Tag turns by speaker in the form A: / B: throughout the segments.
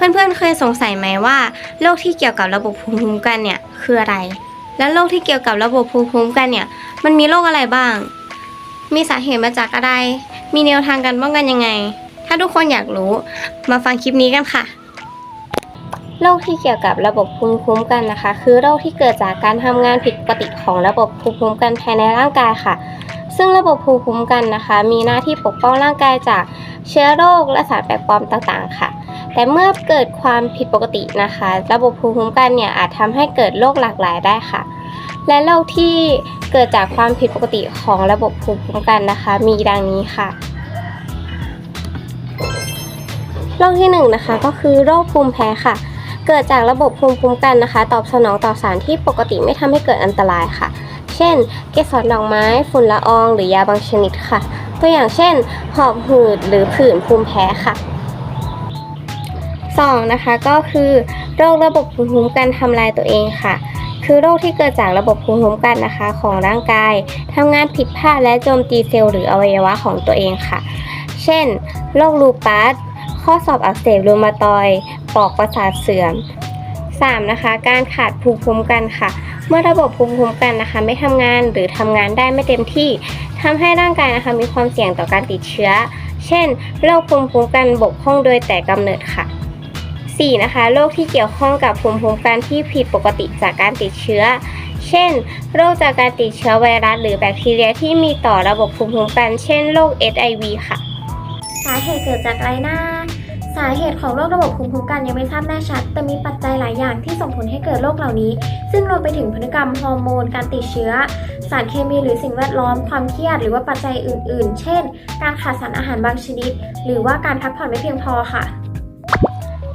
A: เพื่อนๆเคยสงสัยไหมว่าโรคที่เกี่ยวกับระบบภูมิคุ้มกันเนี่ยคืออะไร และโรคที่เกี่ยวกับระบบภูมิคุ้มกันเนี่ยมันมีโรคอะไรบ้าง มีสาเหตุมาจากอะไร มีแนวทางการป้องกันยังไง ถ้าทุกคนอยากรู้มาฟังคลิปนี้กันค่ะโรคที่เกี่ยวกับระบบภูมิคุ้มกันนะคะ คือโรคที่เกิดจากการทำงานผิดปกติของระบบภูมิคุ้มกันภายในร่างกายค่ะ ซึ่งระบบภูมิคุ้มกันนะคะ มีหน้าที่ปกป้องร่างกายจากเชื้อโรคและสารแปลกปลอมต่างๆ ค่ะ แต่เมื่อเกิดความผิดปกตินะคะ ระบบภูมิคุ้มกันเนี่ยอาจทำให้เกิดโรคหลากหลายได้ค่ะ และโรคที่เกิดจากความผิดปกติของระบบภูมิคุ้มกันนะคะ มีดังนี้ค่ะโรคที่หนึ่งนะคะก็คือโรคภูมิแพ้ค่ะ เกิดจากระบบภูมิคุ้มกันนะคะ ตอบสนองต่อสารที่ปกติไม่ทำให้เกิดอันตรายค่ะ เช่น เกสรดอกไม้ฝุ่นละออง หรือยาบางชนิดค่ะ ตัวอย่างเช่น หอบหืดหรือผื่นภูมิแพ้ค่ะ สองนะคะก็คือโรคระบบภูมิคุ้มกันทำลายตัวเองค่ะ คือโรคที่เกิดจากระบบภูมิคุ้มกันนะคะของร่างกายทำงานผิดพลาดและโจมตีเซลล์หรืออวัยวะของตัวเองค่ะ เช่น โรคลูปัส ข้อสอบอักเสบรูมาตอย ปอกประสาทเสื่อม 3. นะคะ การขาดภูมิคุ้มกันค่ะ เมื่อระบบภูมิคุ้มกันนะคะ ไม่ทำงานหรือทำงานได้ไม่เต็มที่ทำให้ร่างกายนะคะมีความเสี่ยงต่อการติดเชื้อ เช่น โรคภูมิคุ้มกันบกพร่องโดยแต่กำเนิดค่ะ 4. นะคะโรคที่เกี่ยวข้องกับภูมิคุ้มกันที่ผิดปกติจากการติดเชื้อ เช่น โรคจากการติดเชื้อไวรัสหรือแบคทีเรียที่มีต่อระบบภูมิคุ้มกัน เช่น โรค HIV ค่ะ
B: สาเหตุเกิดจากอะไรนะสาเหตุของโรคระบบภูมิคุ้มกันยังไม่ทราบแน่ชัด แต่มีปัจจัยหลายอย่างที่ส่งผลให้เกิดโรคเหล่านี้ ซึ่งรวมไปถึงพฤติกรรมฮอร์โมน การติดเชื้อ สารเคมีหรือสิ่งแวดล้อม ความเครียด หรือว่าปัจจัยอื่น ๆ เช่น การขาดสารอาหารบางชนิด หรือว่าการพักผ่อนไม่เพียงพอค่ะ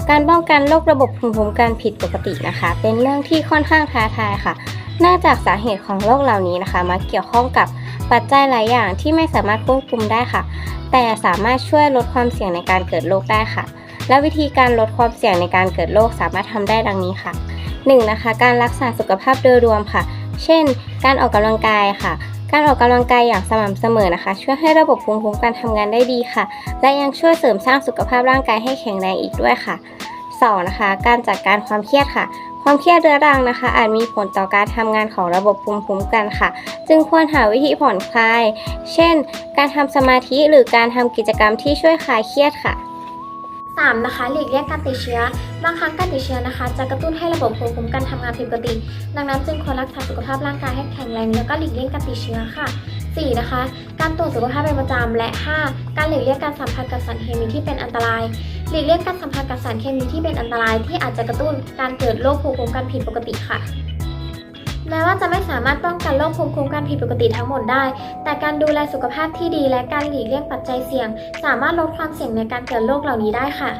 A: การป้องกันโรคระบบภูมิคุ้มกันผิดปกตินะคะ เป็นเรื่องที่ค่อนข้างท้าทายค่ะเนื่องจากสาเหตุของโรคเหล่านี้นะคะมาเกี่ยวข้องกับปัจจัยหลายอย่างที่ไม่สามารถควบคุมได้ค่ะ แต่สามารถช่วยลดความเสี่ยงในการเกิดโรคได้ค่ะ และวิธีการลดความเสี่ยงในการเกิดโรคสามารถทำได้ดังนี้ค่ะ 1. นะคะ การรักษาสุขภาพโดยรวมค่ะ เช่น การออกกำลังกายค่ะ การออกกำลังกายอย่างสม่ำเสมอนะคะ ช่วยให้ระบบภูมิคุ้มกันทำงานได้ดีค่ะ และยังช่วยเสริมสร้างสุขภาพร่างกายให้แข็งแรงอีกด้วยค่ะ 2. นะคะ การจัดการความเครียดค่ะ ความเครียดเรื้อรังนะคะ อาจมีผลต่อการทำงานของระบบภูมิคุ้มกันค่ะ จึงควรหาวิธีผ่อนคลาย เช่น การทำสมาธิหรือการทำกิจกรรมที่ช่วยคลายเครียดค่ะ
B: 3. นะคะหลีกเลี่ยงการติดเชื้อบางครั้งการติดเชื้อนะคะ จะกระตุ้นให้ระบบภูมิคุ้มกันทำงานผิดปกติ ดังนั้นจึงควรรักษาสุขภาพร่างกายให้แข็งแรงแล้วก็หลีกเลี่ยงการติดเชื้อค่ะ 4. นะคะ การตรวจสุขภาพเป็นประจำและ 5. การหลีกเลี่ยงการสัมผัสกับสารเคมีที่เป็นอันตราย หลีกเลี่ยงการสัมผัสกับสารเคมีที่เป็นอันตราย ที่อาจจะกระตุ้นการเกิดโรคภูมิคุ้มกันผิดปกติค่ะ ม้ว่าจะไม่สามารถป้องกันโรคภูมิคุ้มกันผิดปกติทั้งหมดได้ แต่การดูแลสุขภาพที่ดีและการหลีกเลี่ยงปัจจัยเสี่ยง สามารถลดความเสี่ยงในการเกิดโรคเหล่านี้ได้ค่ะ